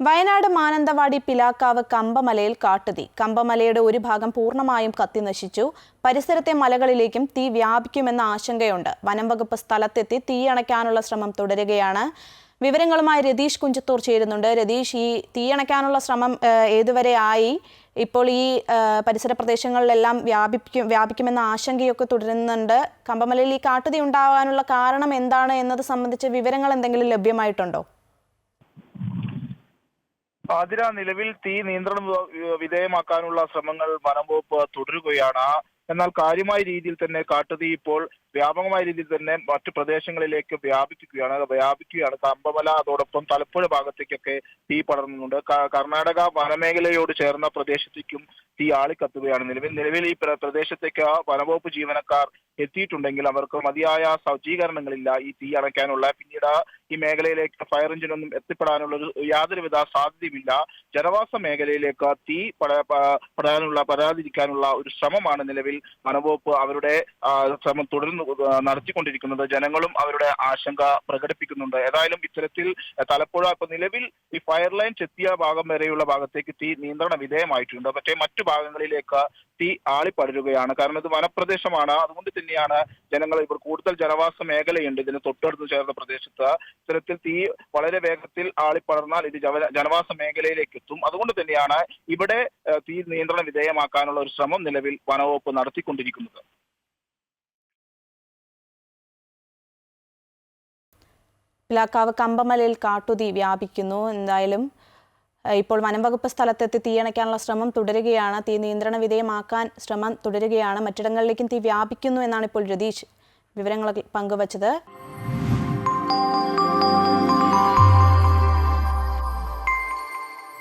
വയനാട് മാനന്തവാടി പിലാക്കാവ് കമ്പമലയിൽ കാട്ടുതീ. കമ്പമലയുടെ ഒരു ഭാഗം പൂർണമായും കത്തിനശിച്ചു പരിസരത്തെ മലകളിലേക്കും തീ വ്യാപിക്കുമെന്ന ആശങ്കയുണ്ട്. വനം വകുപ്പ് സ്ഥലത്തെത്തി തീയണയ്ക്കാനുള്ള ശ്രമം തുടരുകയാണ്. വിവരങ്ങളുമായി രതീഷ് കുഞ്ചത്തൂർ ചേരുന്നുണ്ട്. രതീഷ് ഈ തീയണയ്ക്കാനുള്ള ശ്രമം ഏതുവരെ ആയി? ഇപ്പോൾ ഈ പരിസര പ്രദേശങ്ങളിലെല്ലാം വ്യാപിക്കും വ്യാപിക്കുമെന്ന ആശങ്കയൊക്കെ തുടരുന്നുണ്ട്. കമ്പമലയിൽ ഈ കാട്ടുതീ ഉണ്ടാകാനുള്ള കാരണം എന്താണ് എന്നത് സംബന്ധിച്ച് വിവരങ്ങൾ എന്തെങ്കിലും ലഭ്യമായിട്ടുണ്ടോ? ആതിര നിലവിൽ തീ നിയന്ത്രണം വിധേയമാക്കാനുള്ള ശ്രമങ്ങൾ വനംവകുപ്പ് തുടരുകയാണ്. എന്നാൽ കാര്യമായ രീതിയിൽ തന്നെ കാട്ടുതീ ഇപ്പോൾ വ്യാപകമായ രീതിയിൽ തന്നെ മറ്റു പ്രദേശങ്ങളിലേക്ക് വ്യാപിപ്പിക്കുകയാണ്. വ്യാപിക്കുകയാണ്. കമ്പമല അതോടൊപ്പം തലപ്പുഴ ഭാഗത്തേക്കൊക്കെ തീ പടർന്നുണ്ട്. കർണാടക വനമേഖലയോട് ചേർന്ന പ്രദേശത്തേക്കും തീ ആളിക്കത്തുകയാണ് നിലവിൽ നിലവിൽ ഈ പ്ര- പ്രദേശത്തേക്ക് വനവകുപ്പ് ജീവനക്കാർ എത്തിയിട്ടുണ്ടെങ്കിൽ അവർക്ക് മതിയായ സജ്ജീകരണങ്ങളില്ല ഈ തീ അണയ്ക്കാനുള്ള. പിന്നീട് ഈ മേഖലയിലേക്ക് ഫയർ എഞ്ചിനൊന്നും എത്തിപ്പെടാനുള്ള ഒരു യാതൊരുവിധ സാധ്യതയുമില്ല. ജനവാസ മേഖലയിലേക്ക് തീ പട- പടാനുള്ള പരാതിരിക്കാനുള്ള ഒരു ശ്രമമാണ് നിലവിൽ വനവകുപ്പ് അവരുടെ ശ്രമം തുടർന്ന് നടത്തിക്കൊണ്ടിരിക്കുന്നത്. ജനങ്ങളും അവരുടെ ആശങ്ക പ്രകടിപ്പിക്കുന്നുണ്ട്. ഏതായാലും ഇത്തരത്തിൽ തലപ്പുഴ ഇപ്പൊ നിലവിൽ ഈ ഫയർ ലൈൻസ് ചെത്തിയ ഭാഗം വരെയുള്ള ഭാഗത്തേക്ക് തീ നിയന്ത്രണ വിധേയമായിട്ടുണ്ട്. പക്ഷേ മറ്റു ഭാഗങ്ങളിലേക്ക് തീ ആളിപ്പടരുകയാണ്. കാരണം ഇത് വനപ്രദേശമാണ്. അതുകൊണ്ട് തന്നെയാണ് ജനങ്ങൾ ഇപ്പോൾ കൂടുതൽ ജനവാസ മേഖലയുണ്ട്. ഇതിന് തൊട്ടടുത്ത് ചേർന്ന പ്രദേശത്ത് ഇത്തരത്തിൽ തീ വളരെ വേഗത്തിൽ ആളിപ്പടർന്നാൽ ഇത് ജനവാസ മേഖലയിലേക്ക് എത്തും. അതുകൊണ്ട് തന്നെയാണ് ഇവിടെ തീ നിയന്ത്രണ വിധേയമാക്കാനുള്ള ഒരു ശ്രമം നിലവിൽ വനവകുപ്പ് നടത്തിക്കൊണ്ടിരിക്കുന്നത്. പിലാക്കാവ് കമ്പമലയിൽ കാട്ടുതീ വ്യാപിക്കുന്നു. എന്തായാലും ഇപ്പോൾ വനംവകുപ്പ് സ്ഥലത്തെത്തി തീയണയ്ക്കാനുള്ള ശ്രമം തുടരുകയാണ്. തീ നിയന്ത്രണ വിധേയമാക്കാൻ ശ്രമം തുടരുകയാണ്. മറ്റിടങ്ങളിലേക്കും തീ വ്യാപിക്കുന്നു എന്നാണ് ഇപ്പോൾ രതീഷ് വിവരങ്ങൾ പങ്കുവച്ചത്.